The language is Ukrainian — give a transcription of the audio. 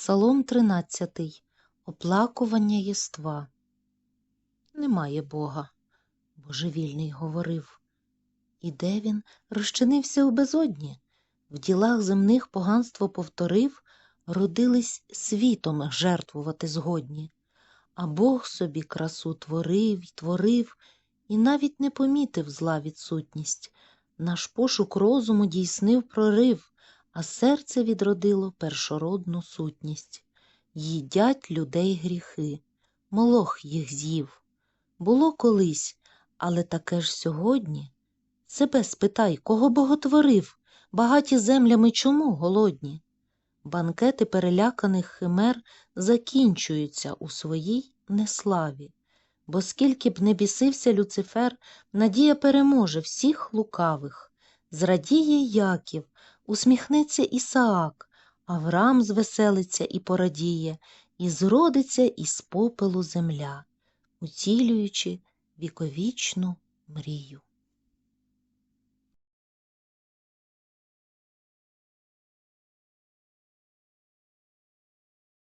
Псалом 13. Оплакування єства. Немає Бога, божевільний говорив. І де він розчинився у безодні, в ділах земних поганство повторив, родились світом жертвувати згодні. А Бог собі красу творив й творив, і навіть не помітив зла відсутність. Наш пошук розуму дійснив прорив, а серце відродило першородну сутність. Їдять людей гріхи, молох їх з'їв. Було колись, але таке ж сьогодні. Себе спитай, кого боготворив, багаті землями чому голодні? Банкети переляканих химер закінчуються у своїй неславі, бо скільки б не бісився Люцифер, надія переможе всіх лукавих. Зрадіє Яків, усміхнеться Ісаак, Авраам звеселиться і порадіє, і зродиться із попелу земля, уцілюючи віковічну мрію.